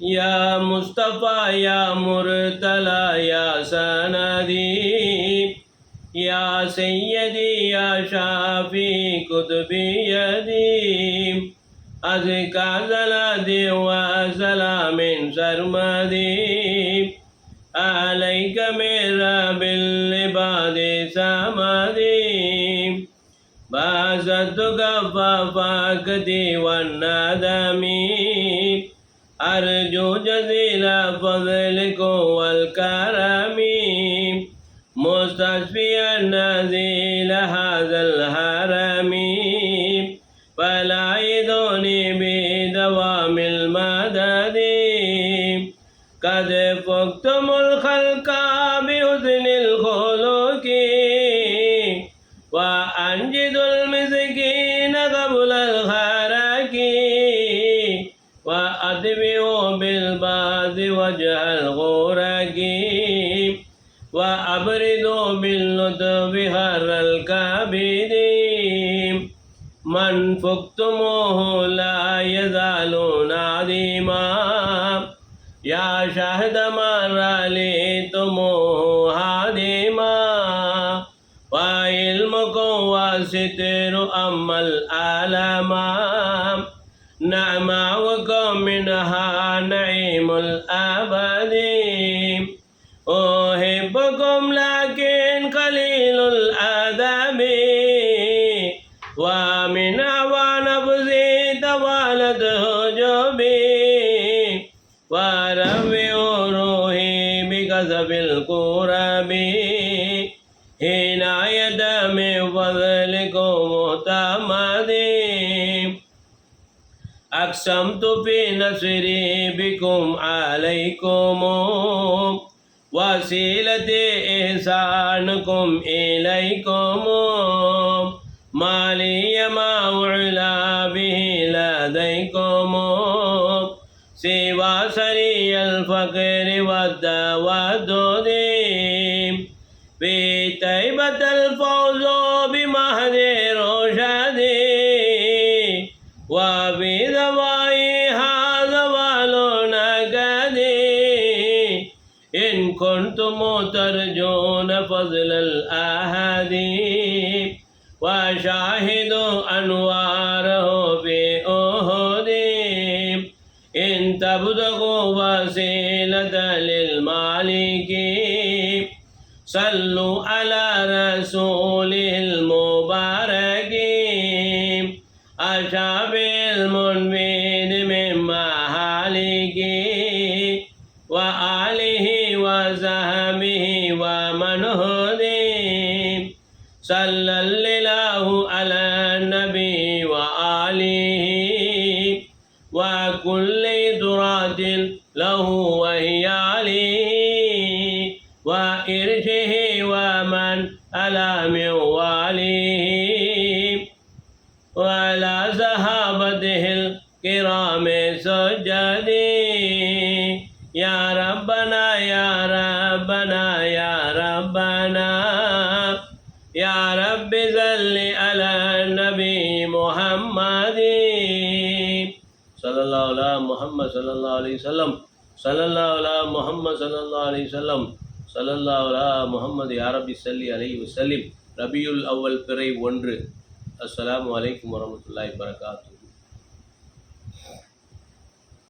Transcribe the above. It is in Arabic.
يا مصطفى يا مرتلى يا سندي يا سيدي يا شافي كتبي يدي أزكى زلادي وسلام سرمدي عليك من بالعباد سمدي باسطك ففاكتي والندمي أرجو جزيل فضلك والكرم. مستشفيا نزيل هذا الهرم. فلا يدوني بدوام المدد. قد فقتم الخلق بحسن الخلق. بالبعض وجه الغرق. وأبرد باللطف هر الكبد من فقتموه لا يزال نادما يا شهد من رأيتموه هادما وعلمكم وستر أما الآلام نعماؤكم منها نعيم الأبد أحبكم لكن قليل الأدب ومن هوى نفسي توالت هجبي وربي روحي بكسب الكرب عناية من فضلكم مهتمدي أقسمت في نصري بكم عليكم. وسيلة إحسانكم إليكم. ما لي ما أعلى به لديكم. سوى سري الفقر والدود في طيبة الفوز إن كنتم ترجون فضل الأحد وشاهد أنواره في أهد إن تبتغوا وسيلة للمالك صلوا على رسوله المبارك. أشافي المنبين من محالك وآله وصحبه ومن صلى الله على النبي وآله. وكل ذرات له وهي عليه. وإرشه ومن ألا من واليه. وعلى صحابته الكرام سجدي. يا رب صل على النبي محمد صلى الله على محمد صلى الله عليه وسلم صلى الله على محمد صلى الله عليه وسلم صلى الله على முகமது யாரபி சல்லி அலை வசல்லிம் ரபியுல் அவ்வல் பிறை ஒன்று அஸ்ஸலாமு அலைக்கும் வரமத்துல்லாஹி வரகாத்து